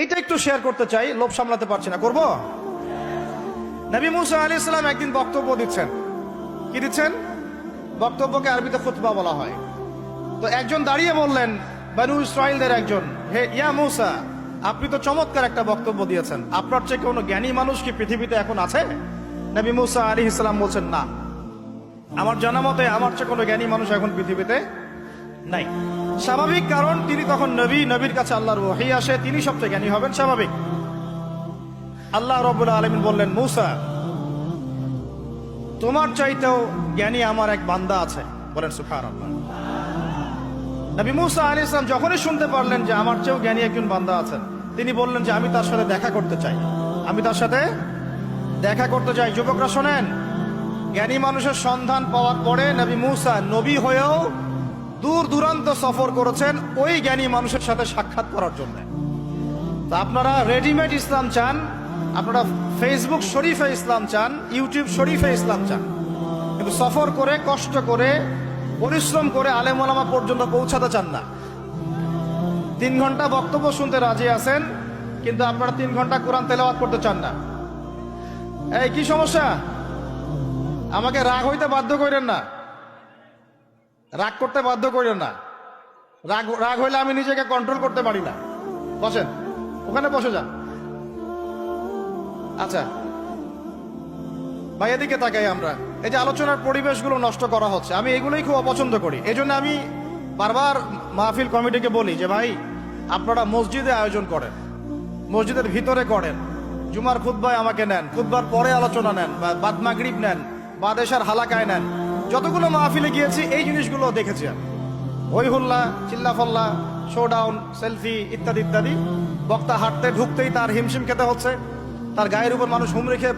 এইটা একটু শেয়ার করতে চাই, লোভ সামলাতে পারছি না। করব? নবী মুসা আলী ইসলাম একদিন বক্তব্য দিচ্ছেন। কি দিচ্ছেন? বক্তব্যকে আরবিতে খুতবা বলা হয়। তো একজন দাঁড়িয়ে বললেন, বানু ইসরায়েলদের একজন। হে, ইয়া মুসা, আপনি তো চমৎকার একটা বক্তব্য দিয়েছেন। আপনার চেয়ে কোনো জ্ঞানী মানুষ কি পৃথিবীতে এখন আছে? নবী মুসা আলী ইসলাম বলছেন, না। আমার জানা মতে, আমার চেয়ে কোনো জ্ঞানী মানুষ এখন পৃথিবীতে নাই। স্বাভাবিক কারণ, তিনি তখন নবী, নবীর কাছে আল্লাহর ওহি আসে, তিনি সবচেয়ে জ্ঞানী হবেন, স্বাভাবিক। আল্লাহ রবুল আলমিন বললেন, মুসা, তোমার চাইতেও জ্ঞানী আমার এক বান্দা আছে। বলেন সুফার আল্লাহ নবী মুসা আলী ইসলাম যখনই শুনতে পারলেন যে আমার চেয়েও জ্ঞানী একজন বান্দা আছেন, তিনি বললেন যে, আমি তার সাথে দেখা করতে চাই। আমি তার সাথে দেখা করতে চাই। যুবকরা শোনেন, জ্ঞানী মানুষের সন্ধান পাওয়ার পরে নবী মুসা নবী হয়েও দূর দূরান্ত সফর করেছেন ওই জ্ঞানী মানুষের সাথে সাক্ষাৎ করার জন্য। তা আপনারা রেডিমেড ইসলাম চান, আপনারা ফেসবুক শরীফে ইসলাম চান ইউটিউব শরীফে ইসলাম চান। কিন্তু সফর করে, কষ্ট করে, পরিশ্রম করে আলেম পর্যন্ত পৌঁছাতে চান না। তিন ঘণ্টা বক্তব্য শুনতে রাজি আছেন, কিন্তু আপনারা তিন ঘণ্টা কোরআন তেলাওয়াত করতে চান না। এই, কি সমস্যা? আমাকে রাগ হইতে বাধ্য করেন না। রাগ করতে বাধ্য করেন না। রাগ রাগ হইলে আমি নিজেকে কন্ট্রোল করতে পারি না। বসেন, ওখানে বসে যান। আচ্ছা ভাই, এদিকে তাকাই আমরা। এই যে আলোচনার পরিবেশগুলো নষ্ট করা হচ্ছে, আমি এগুলোই খুব অপছন্দ করি। এই জন্য আমি বারবার মাহফিল কমিটিকে বলি যে, ভাই, আপনারা মসজিদে আয়োজন করেন, মসজিদের ভিতরে করেন। জুমার খুদ্বায় আমাকে নেন খুদ্বার পরে আলোচনা নেন, বা বাদ মাগরিব নেন বাদেশার হালাকায় নেন। যতগুলো মাহফিলে গিয়েছি, এই জিনিসগুলো দেখেছি আমি। হই হুল্লা চিল্লাফল্লা শোডাউন সেলফি ইত্যাদি ইত্যাদি। বক্তা হাঁটতে, ঢুকতেই তার হিমশিম খেতে হচ্ছে। তার গায়ের উপর মানুষ হুম খেয়ে